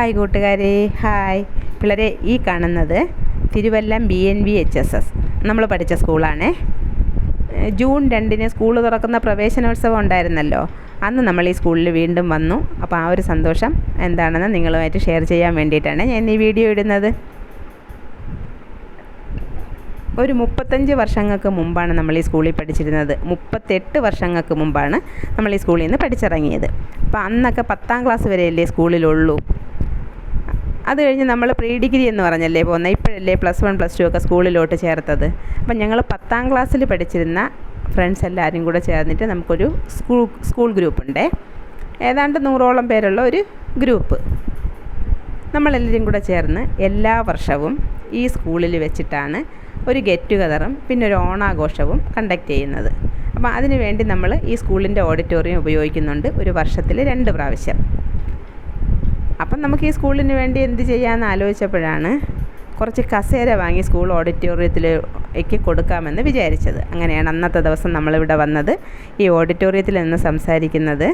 Hi കൂട്ടുകാരെ. Hi. പിള്ളേരെ ഈ കാണുന്നത് Thiruvallam B N V H S S നമ്മൾ പഠിച്ച സ്കൂളാണ്. ജൂൺ രണ്ടിന് സ്കൂൾ തുറക്കുന്ന പ്രവേശനോത്സവം ഉണ്ടായിരുന്നല്ലോ. അന്ന് നമ്മൾ ഈ സ്കൂളിൽ വീണ്ടും വന്നു. അപ്പോൾ ആ ഒരു സന്തോഷം എന്താണെന്ന് നിങ്ങളുമായിട്ട് ഷെയർ ചെയ്യാൻ വേണ്ടിയിട്ടാണ് ഞാൻ ഈ വീഡിയോ ഇടുന്നത്. ഒരു മുപ്പത്തഞ്ച് വർഷങ്ങൾക്ക് മുമ്പാണ് നമ്മൾ ഈ സ്കൂളിൽ പഠിച്ചിരുന്നത്. മുപ്പത്തെട്ട് വർഷങ്ങൾക്ക് മുമ്പാണ് നമ്മൾ ഈ സ്കൂളിൽ നിന്ന് പഠിച്ചിറങ്ങിയത്. അപ്പോൾ അന്നൊക്കെ പത്താം ക്ലാസ് വരെയല്ലേ സ്കൂളിലുള്ളൂ. അത് കഴിഞ്ഞ് നമ്മൾ പ്രീ ഡിഗ്രി എന്ന് പറഞ്ഞല്ലേ പോകുന്നത്. ഇപ്പോഴല്ലേ പ്ലസ് വൺ പ്ലസ് ടു ഒക്കെ സ്കൂളിലോട്ട് ചേർത്തത്. അപ്പം ഞങ്ങൾ പത്താം ക്ലാസ്സിൽ പഠിച്ചിരുന്ന ഫ്രണ്ട്സ് എല്ലാവരും കൂടെ ചേർന്നിട്ട് നമുക്കൊരു സ്കൂൾ സ്കൂൾ ഗ്രൂപ്പുണ്ടേ. ഏതാണ്ട് നൂറോളം പേരുള്ള ഒരു ഗ്രൂപ്പ്. നമ്മളെല്ലാവരും കൂടെ ചേർന്ന് എല്ലാ വർഷവും ഈ സ്കൂളിൽ വെച്ചിട്ടാണ് ഒരു ഗെറ്റ് ടുഗതറും പിന്നെ ഒരു ഓണാഘോഷവും കണ്ടക്ട് ചെയ്യുന്നത്. അപ്പോൾ അതിനുവേണ്ടി നമ്മൾ ഈ സ്കൂളിന്റെ ഓഡിറ്റോറിയം ഉപയോഗിക്കുന്നുണ്ട് ഒരു വർഷത്തിൽ രണ്ട് പ്രാവശ്യം. അപ്പം നമുക്ക് ഈ സ്കൂളിന് വേണ്ടി എന്ത് ചെയ്യാമെന്ന് ആലോചിച്ചപ്പോഴാണ് കുറച്ച് കസേര വാങ്ങി സ്കൂൾ ഓഡിറ്റോറിയത്തിലേക്ക് കൊടുക്കാമെന്ന് വിചാരിച്ചത്. അങ്ങനെയാണ് അന്നത്തെ ദിവസം നമ്മളിവിടെ വന്നത്. ഈ ഓഡിറ്റോറിയത്തിൽ നിന്ന് സംസാരിക്കുന്നത്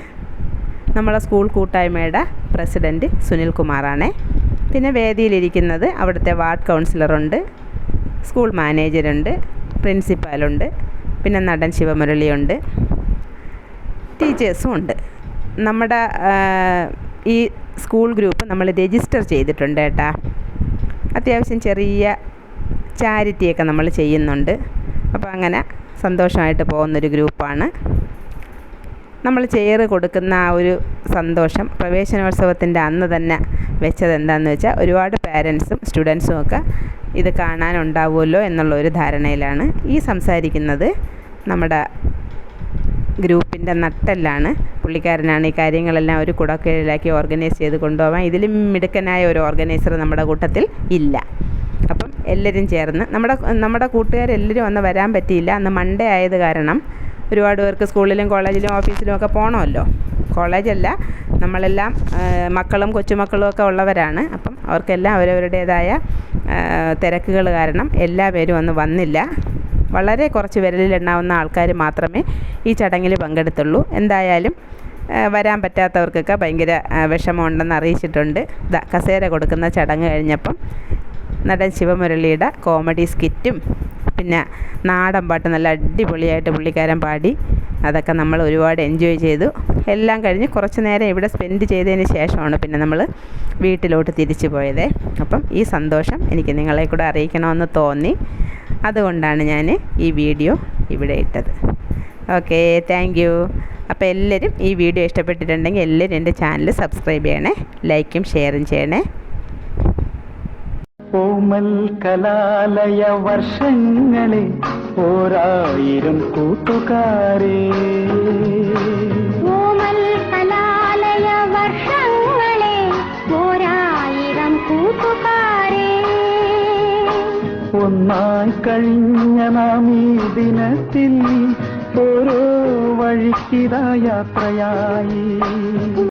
നമ്മളെ സ്കൂൾ കൂട്ടായ്മയുടെ പ്രസിഡന്റ് സുനിൽ കുമാറാണേ. പിന്നെ വേദിയിലിരിക്കുന്നത് അവിടുത്തെ വാർഡ് കൗൺസിലറുണ്ട് സ്കൂൾ മാനേജറുണ്ട് പ്രിൻസിപ്പാലുണ്ട് പിന്നെ നടൻ ശിവമുരളിയുണ്ട് ടീച്ചേഴ്സും ഉണ്ട്. നമ്മുടെ ഈ സ്കൂൾ ഗ്രൂപ്പ് നമ്മൾ രജിസ്റ്റർ ചെയ്തിട്ടുണ്ട് കേട്ടാ. അത്യാവശ്യം ചെറിയ ചാരിറ്റിയൊക്കെ നമ്മൾ ചെയ്യുന്നുണ്ട്. അപ്പോൾ അങ്ങനെ സന്തോഷമായിട്ട് പോകുന്നൊരു ഗ്രൂപ്പാണ്. നമ്മൾ ചെയർ കൊടുക്കുന്ന ആ ഒരു സന്തോഷം പ്രവേശനോത്സവത്തിന്റെ അന്ന് തന്നെ വെച്ചത് എന്താണെന്ന് വെച്ചാൽ ഒരുപാട് പാരൻസും സ്റ്റുഡൻസും ഒക്കെ ഇത് കാണാനുണ്ടാവുമല്ലോ എന്നുള്ള ഒരു ധാരണയിലാണ് ഈ സംസാരിക്കുന്നത് നമ്മുടെ ഗ്രൂപ്പിന്റെ നട്ടെല്ലാണ്. പുള്ളിക്കാരനാണ് ഈ കാര്യങ്ങളെല്ലാം ഒരു കുടക്കീഴിലാക്കി ഓർഗനൈസ് ചെയ്ത് കൊണ്ടുപോകാൻ ഇതിലും മിടുക്കനായ ഒരു ഓർഗനൈസർ നമ്മുടെ കൂട്ടത്തിൽ ഇല്ല. അപ്പം എല്ലാവരും ചേർന്ന് നമ്മുടെ നമ്മുടെ കൂട്ടുകാരെല്ലാവരും അന്ന് വരാൻ പറ്റിയില്ല. അന്ന് മൺഡേ ആയത് കാരണം ഒരുപാട് പേർക്ക് സ്കൂളിലും കോളേജിലും ഓഫീസിലും ഒക്കെ പോകണമല്ലോ കോളേജല്ല നമ്മളെല്ലാം മക്കളും കൊച്ചുമക്കളും ഒക്കെ ഉള്ളവരാണ്. അപ്പം അവർക്കെല്ലാം അവരവരുടേതായ തിരക്കുകൾ കാരണം എല്ലാ പേരും അന്ന് വന്നില്ല. വളരെ കുറച്ച് വിരലിലെണ്ണാവുന്ന ആൾക്കാർ മാത്രമേ ഈ ചടങ്ങിൽ പങ്കെടുത്തുള്ളൂ. എന്തായാലും വരാൻ പറ്റാത്തവർക്കൊക്കെ ഭയങ്കര വിഷമമുണ്ടെന്ന് അറിയിച്ചിട്ടുണ്ട്. കസേര കൊടുക്കുന്ന ചടങ്ങ് കഴിഞ്ഞപ്പം നടൻ ശിവമുരളിയുടെ കോമഡി സ്കിറ്റും പിന്നെ നാടൻ പാട്ട് നല്ല അടിപൊളിയായിട്ട് പുള്ളിക്കാരൻ പാടി. അതൊക്കെ നമ്മൾ ഒരുപാട് എൻജോയ് ചെയ്തു. എല്ലാം കഴിഞ്ഞ് കുറച്ച് നേരം ഇവിടെ സ്പെൻഡ് ചെയ്തതിന് ശേഷമാണ് പിന്നെ നമ്മൾ വീട്ടിലോട്ട് തിരിച്ചു പോയത്. അപ്പം ഈ സന്തോഷം എനിക്ക് നിങ്ങളെ കൂടെ അറിയിക്കണമെന്ന് തോന്നി. അതുകൊണ്ടാണ് ഞാൻ ഈ വീഡിയോ ഇവിടെ ഇട്ടത്. ഓക്കെ താങ്ക് യു അപ്പോൾ എല്ലാവരും ഈ വീഡിയോ ഇഷ്ടപ്പെട്ടിട്ടുണ്ടെങ്കിൽ എല്ലാവരും എന്റെ ചാനൽ സബ്സ്ക്രൈബ് ചെയ്യണേ ലൈക്കും ഷെയറും ചെയ്യണേ. ഓമൽ കലാലയ വർഷങ്ങളെ ഓരായിരം കൂട്ടുകാരേ. ഒന്നായി കഴിഞ്ഞ നാം ഈ ദിനത്തിൽ ഓരോ വഴിക്കിതാ യാത്രയായി.